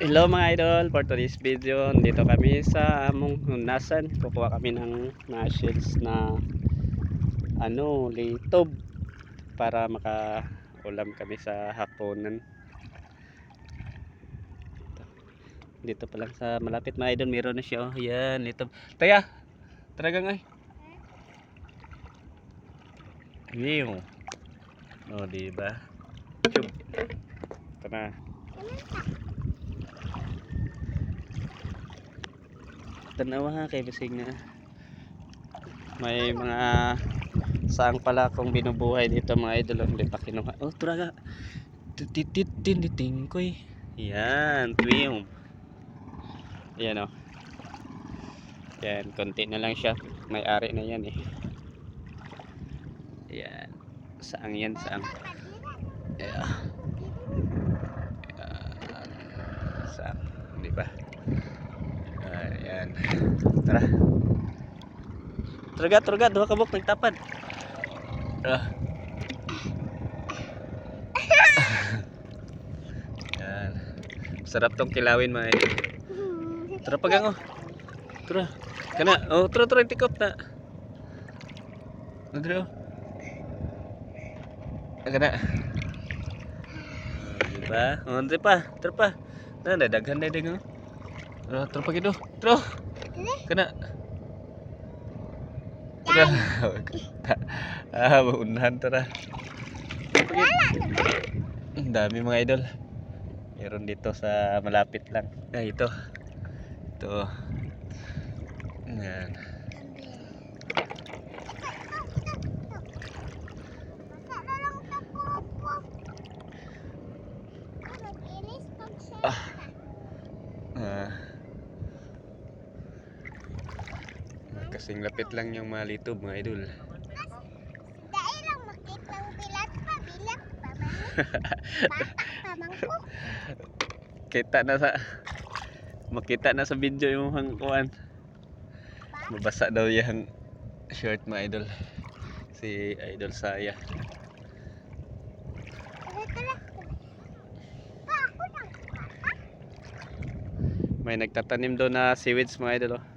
Hello mga idol, for today's video, dito kami sa among hunasan. Kukuha kami ng mga shells na ano, litob para maka-ulam kami sa hapunan. Dito pa lang sa malapit mga idol, meron na siya. Oh. Yan, litob. Taya, talagang ay. Mew. Oh, di ba? Chub. Ito na. Tanawa ha kay bisig na may mga saang pala akong binubuhay dito mga idol hindi pa kinuha. Oh turaga titititin koy. Yan twim yan oh. Yan konti na lang siya. May ari na yan eh. Yan saang yan saang. Yeah. Yan. saang di ba Ayan. Tara. Turaga, turaga. Duha ka buk. Nagtapad. Ah. Yan. Sarap tong kilawin mga idol. Tara pagang oh. Tara. Kana. Oh, tara tara tikop na. Nadre. Ah, Kana. Diba? Oh, pa. Tara pa. Na, daghan na daghan. Tara, tara pa. Tara. Tara. ah, maunahan tara. Ang dami mga idol. Meron dito sa malapit lang. Ah, ito. Ito. Yan. Ah. Kasing lapit lang yung mga litob mga idol. Dahil lang makita ng pilat pa, bilang pa man. Batak pa. Kita na sa makita na sa video yung hangkuan. Mabasa daw yung shirt mga idol. Si Idol Saya. May nagtatanim doon na seaweeds mga idol. Oh.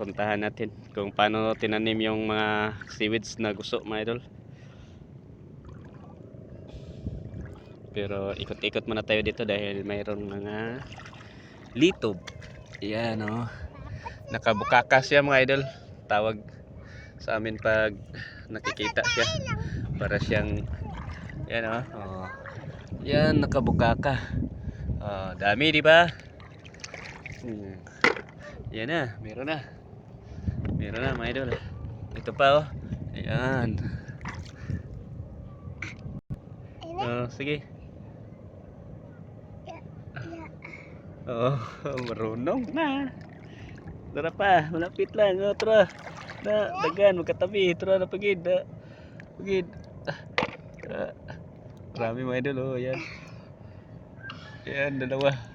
Puntahan natin kung paano tinanim yung mga seaweeds na gusto mga idol. Pero ikot-ikot muna tayo dito dahil mayroong mga litob. Yan oh. Nakabukakas siya mga idol. Tawag sa amin pag nakikita siya. Para siyang yan oh. oh. Yan nakabukaka. Oh, dami di ba? Hmm. Yan na, meron na. Meron na mga idol. Ito pa oh. Ayan. Oh, sige. ya. Oo, marunong na. Tara pa, malapit lang. Oh, tara. Na, dagan, magkatabi. Tara na pagid. Na, pagid. Ah. Marami mga idol, oh, yan. Yan, dalawa.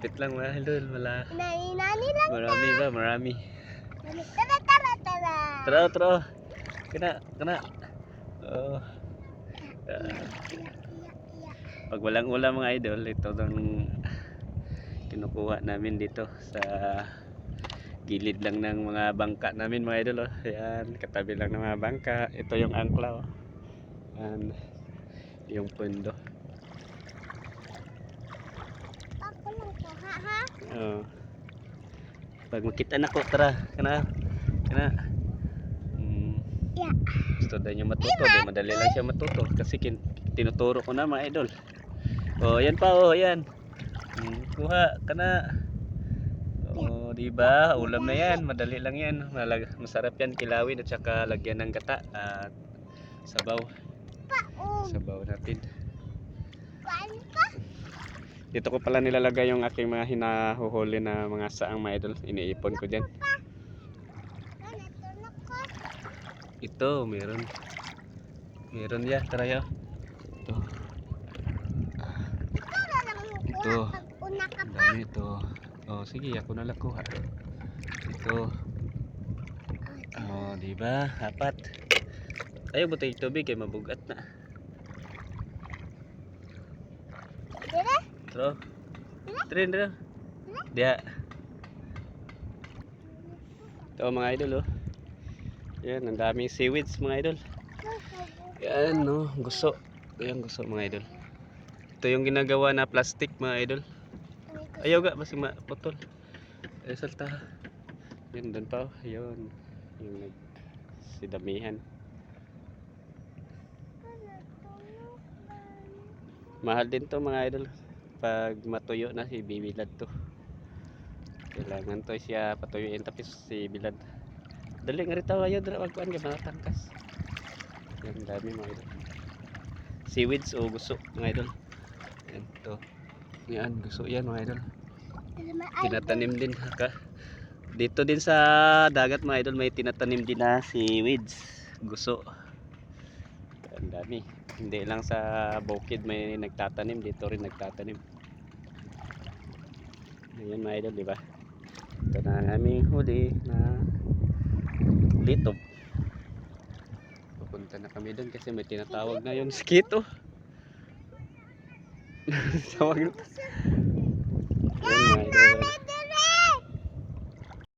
Lapit lang mga idol, wala. Nani-nani lang. Marami ba? Marami. Tara, tara, tara. Tara, tara. Kena, kena. Oh. Pag walang ulam mga idol, ito ang kinukuha namin dito sa gilid lang ng mga bangka namin mga idol. Oh. Ayan, katabi lang ng mga bangka. Ito yung angkla. Oh. Ayan, yung pundo. Ako lang po, ha, ha? Oh. Pag makita na ko, tara. Kana. Kana. Mm, Ya. gusto daw niya matuto. Di madali lang siya matuto. Kasi kin tinuturo ko na mga idol. Oh, yan pa oh, yan. Mm, kuha kana. Oh, di ba? Ulam na yan. Madali lang yan. Malag masarap yan kilawin at saka lagyan ng gata at sabaw. Paong. Sabaw natin. Kuan pa. Dito ko pala nilalagay yung aking mga hinahuhuli na mga saang mga. Iniipon ko dyan. Ito, meron. Meron ya, tara ya. Ito. Ito. Ang dami ito. Oh, sige, ako na lang kuha. Ito. Oh, di ba? Apat. Ayaw butay tubig kay mabugat na. Tro. Trin, tro. Dia. Ito mga idol oh. Yan, ang daming seaweeds mga idol. Yan no, gusto. Yan gusto mga idol. Ito yung ginagawa na plastic mga idol. Ayaw ga, basi maputol. Eh, salta. Yan, doon pa. oh. Ayun. Yung nag sidamihan. Mahal din to mga idol. Pag matuyo na si Bibilad to. Kailangan to siya patuyuin tapos si Bilad. Dali nga rito ayaw dala wag kuan ka matangkas. Yan dami mga idol. Seaweeds o gusto mga idol. Yan to. Yan gusto yan mga idol. Tinatanim din ka. Dito din sa dagat mga idol may tinatanim din na seaweeds. Gusto. Ang dami. Hindi lang sa bukid may nagtatanim, dito rin nagtatanim. Ayan mga idol, di ba? Ito na ang aming huli na litob. Pupunta na kami doon kasi may tinatawag na yung skito. Tawag na. Ayan mga idol.